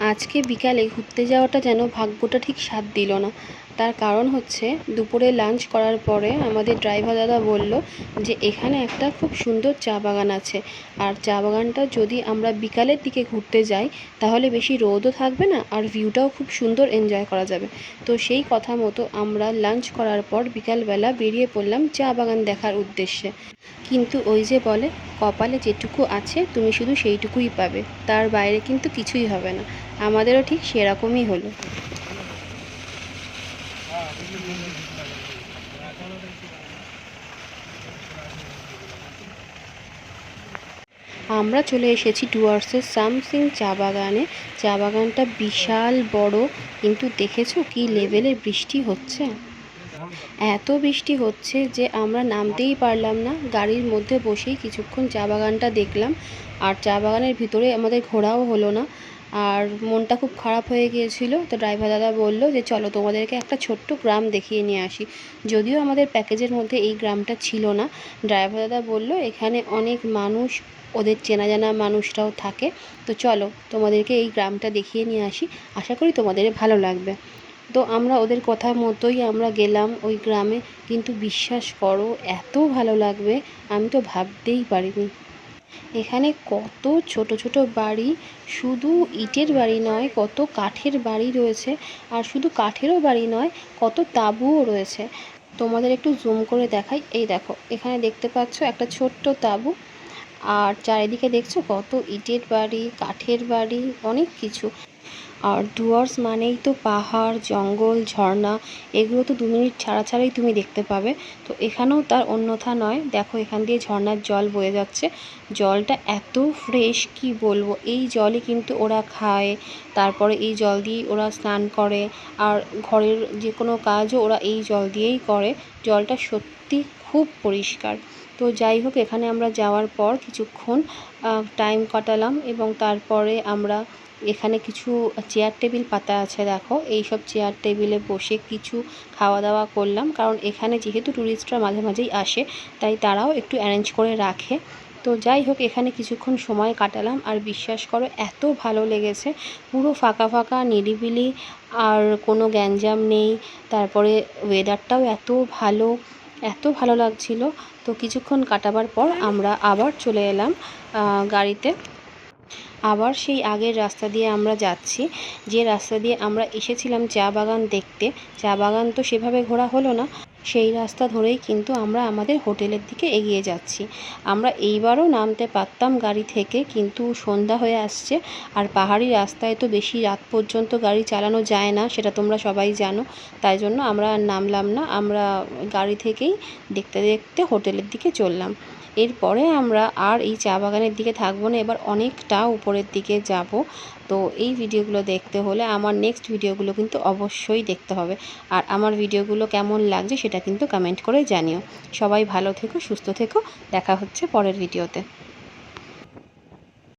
আজকে বিকালে ঘুরতে যাওয়াটা যেন ভাগ্যটা ঠিক সাথ দিল না। তার কারণ হচ্ছে দুপুরে লাঞ্চ করার পরে আমাদের ড্রাইভার দাদা বলল যে এখানে একটা খুব সুন্দর চা বাগান আছে। আর চা বাগানটা যদি আমরা বিকালের দিকে ঘুরতে যাই, তাহলে বেশি রোদও থাকবে না আর ভিউটাও খুব সুন্দর এনজয় করা যাবে। তো সেই কথা মতো আমরা লাঞ্চ করার পর বিকালবেলা বেরিয়ে পড়লাম চা বাগান দেখার উদ্দেশ্যে। কিন্তু ওই যে বলে, কপালে যেটুকু আছে, তুমি শুধু সেইটুকুই পাবে। তার বাইরে কিন্তু কিছুই হবে না। আমাদেরও ঠিক সেরকমই হলো। আমরা চলে এসেছি ডুয়ার্সের সামসিং চা বাগানে। চা বাগানটা বিশাল বড়, কিন্তু দেখেছ কি লেভেলের বৃষ্টি হচ্ছে? এত বৃষ্টি হচ্ছে যে আমরা নামতেই পারলাম না। গাড়ির মধ্যে বসেই কিছুক্ষণ চা বাগানটা দেখলাম। আর চা বাগানের ভিতরে আমাদের ঘোরাও হলো না। আর মনটা খুব খারাপ হয়ে গিয়েছিল। তো ড্রাইভার দাদা বলল যে, চলো তোমাদেরকে একটা ছোট্ট গ্রাম দেখিয়ে নিয়ে আসি। যদিও আমাদের প্যাকেজের মধ্যে এই গ্রামটা ছিল না। ড্রাইভার দাদা বলল, এখানে অনেক মানুষ, ওদের চেনা জানা মানুষরাও থাকে। তো চলো তোমাদেরকে এই গ্রামটা দেখিয়ে নিয়ে আসি। আশা করি তোমাদের ভালো লাগবে। তো আমরা ওদের কথা মতোই আমরা গেলাম ওই গ্রামে। কিন্তু বিশ্বাস করো, এত ভালো লাগবে, আমি তো ভাবতেই পারিনি। এখানে কত ছোট ছোট বাড়ি, শুধু ইটের বাড়ি নয়, কত কাঠের বাড়ি রয়েছে আর শুধু কাঠেরও বাড়ি নয়, কত তাঁবুও রয়েছে। তোমাদের একটু জুম করে দেখাই। এই দেখো, এখানে দেখতে পাচ্ছ একটা ছোট্ট তাঁবু আর চারিদিকে দেখছ কত ইটের বাড়ি, কাঠের বাড়ি, অনেক কিছু। আর ডুয়ার্স মানেই তো পাহাড়, জঙ্গল, ঝর্ণা, এগুলো তো দু মিনিট ছাড়া ছাড়াই তুমি দেখতে পাবে। তো এখানেও তার অন্যথা নয়। দেখো, এখান দিয়ে ঝর্ণার জল বয়ে যাচ্ছে। জলটা এত ফ্রেশ কি বলব? এই জলই কিন্তু ওরা খায়। তারপরে এই জল দিয়েই ওরা স্নান করে। আর ঘরের যে কোনো কাজও ওরা এই জল দিয়েই করে। জলটা সত্যি খুব পরিষ্কার। তো যাই হোক, এখানে আমরা যাওয়ার পর কিছুক্ষণ টাইম কাটালাম এবং তারপরে আমরা এখানে কিছু চেয়ার টেবিল পাতা আছে, দেখো। এই সব চেয়ার টেবিলে বসে কিছু খাওয়া দাওয়া করলাম, কারণ এখানে যেহেতু ট্যুরিস্টরা মাঝে মাঝেই আসে, তাই তারাও একটু অ্যারেঞ্জ করে রাখে। তো যাই হোক, এখানে কিছুক্ষণ সময় কাটালাম, আর বিশ্বাস করো, এত ভালো লেগেছে। পুরো ফাঁকা ফাঁকা, নিরিবিলি, আর কোনো গ্যাঞ্জাম নেই। তারপরে ওয়েদারটাও এত ভালো এত ভালো লাগছিল। তো কিছুক্ষণ কাটাবার পর আমরা আবার চলে এলাম গাড়িতে। আবার সেই আগের রাস্তা দিয়ে আমরা যাচ্ছি। যে রাস্তা দিয়ে আমরা এসেছিলাম চা বাগান দেখতে, চা বাগান তো সেভাবে ঘোরা হলো না। সেই রাস্তা ধরেই কিন্তু আমরা আমাদের হোটেলের দিকে এগিয়ে যাচ্ছি। আমরা এইবারও নামতে পারতাম গাড়ি থেকে, কিন্তু সন্ধ্যা হয়ে আসছে আর পাহাড়ি রাস্তায় তো বেশি রাত পর্যন্ত গাড়ি চালানো যায় না, সেটা তোমরা সবাই জানো। তাই জন্য আমরা আর নামলাম না, আমরা গাড়ি থেকেই দেখতে দেখতে হোটেলের দিকে চললাম। এরপরে আমরা আর এই চা বাগানের দিকে থাকব না, এবার অনেকটা উপরের দিকে যাব। তো এই ভিডিওগুলো দেখতে হলে আমার নেক্সট ভিডিওগুলো কিন্তু অবশ্যই দেখতে হবে। আর আমার ভিডিওগুলো কেমন লাগছে সেটা কিন্তু কমেন্ট করে জানিও। সবাই ভালো থেকো সুস্থ থেকো। দেখা হচ্ছে পরের ভিডিওতে